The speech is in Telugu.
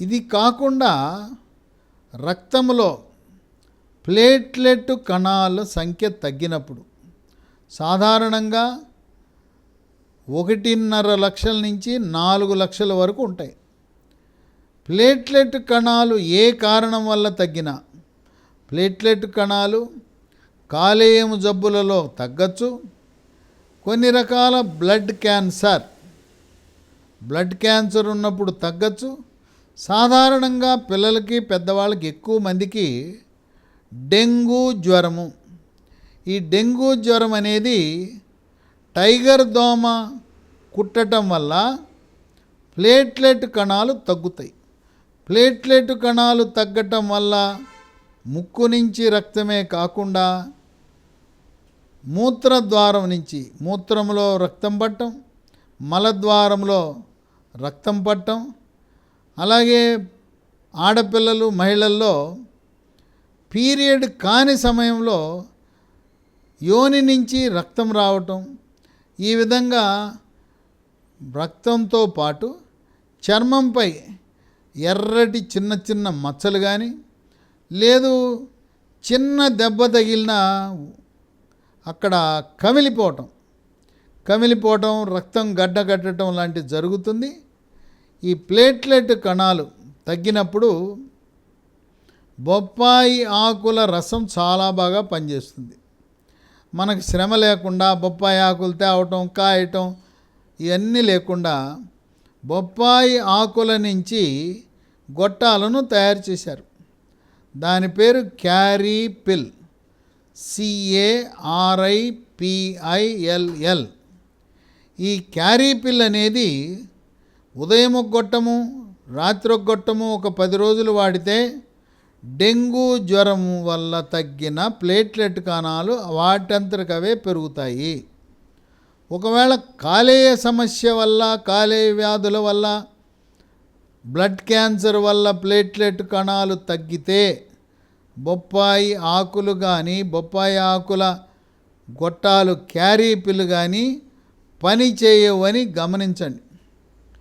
ఇది కాకుండా రక్తంలో ప్లేట్లెట్ కణాల సంఖ్య తగ్గినప్పుడు సాధారణంగా ఒకటిన్నర లక్షల నుంచి నాలుగు లక్షల వరకు ఉంటాయి. ప్లేట్లెట్ కణాలు ఏ కారణం వల్ల తగ్గినా ప్లేట్లెట్ కణాలు కాలేయము జబ్బులలో తగ్గచ్చు. కొన్ని రకాల బ్లడ్ క్యాన్సర్ బ్లడ్ క్యాన్సర్ ఉన్నప్పుడు తగ్గచ్చు. సాధారణంగా పిల్లలకి పెద్దవాళ్ళకి ఎక్కువ మందికి డెంగ్యూ జ్వరము. ఈ డెంగ్యూ జ్వరం అనేది టైగర్ దోమ కుట్టడం వల్ల ప్లేట్లెట్ కణాలు తగ్గుతాయి. ప్లేట్లెట్ కణాలు తగ్గటం వల్ల ముక్కు నుంచి రక్తమే కాకుండా మూత్రద్వారం నుంచి మూత్రంలో రక్తం పట్టం మలద్వారంలో రక్తం పట్టం అలాగే ఆడపిల్లలు మహిళల్లో పీరియడ్ కాని సమయంలో యోని నుంచి రక్తం రావటం ఈ విధంగా రక్తంతో పాటు చర్మంపై ఎర్రటి చిన్న చిన్న మచ్చలు కానీ లేదు చిన్న దెబ్బ తగిలిన అక్కడ కమిలిపోవటం. కమిలిపోవటం రక్తం గడ్డగట్టడం లాంటివి జరుగుతుంది. ఈ ప్లేట్లెట్ కణాలు తగ్గినప్పుడు బొప్పాయి ఆకుల రసం చాలా బాగా పనిచేస్తుంది. మనకు శ్రమ లేకుండా బొప్పాయి ఆకులు తేవటం కాయటం ఇవన్నీ లేకుండా బొప్పాయి ఆకుల నుంచి గొట్టాలను తయారు చేశారు. దాని పేరు క్యారీ పిల్ సిఏఆర్ఐపిఐఎల్ఎల్ ఈ క్యారీ పిల్ అనేది ఉదయం ఒక గొట్టము రాత్రి ఒక గొట్టము ఒక పది రోజులు వాడితే డెంగ్యూ జ్వరం వల్ల తగ్గిన ప్లేట్లెట్ కణాలు వాటంతటికవే పెరుగుతాయి. ఒకవేళ కాలేయ సమస్య వల్ల కాలేయ వ్యాధుల వల్ల బ్లడ్ క్యాన్సర్ వల్ల ప్లేట్లెట్ కణాలు తగ్గితే బొప్పాయి ఆకులు కానీ బొప్పాయి ఆకుల గొట్టాలు క్యారీ పిల్లు కానీ పని చేయవని గమనించండి.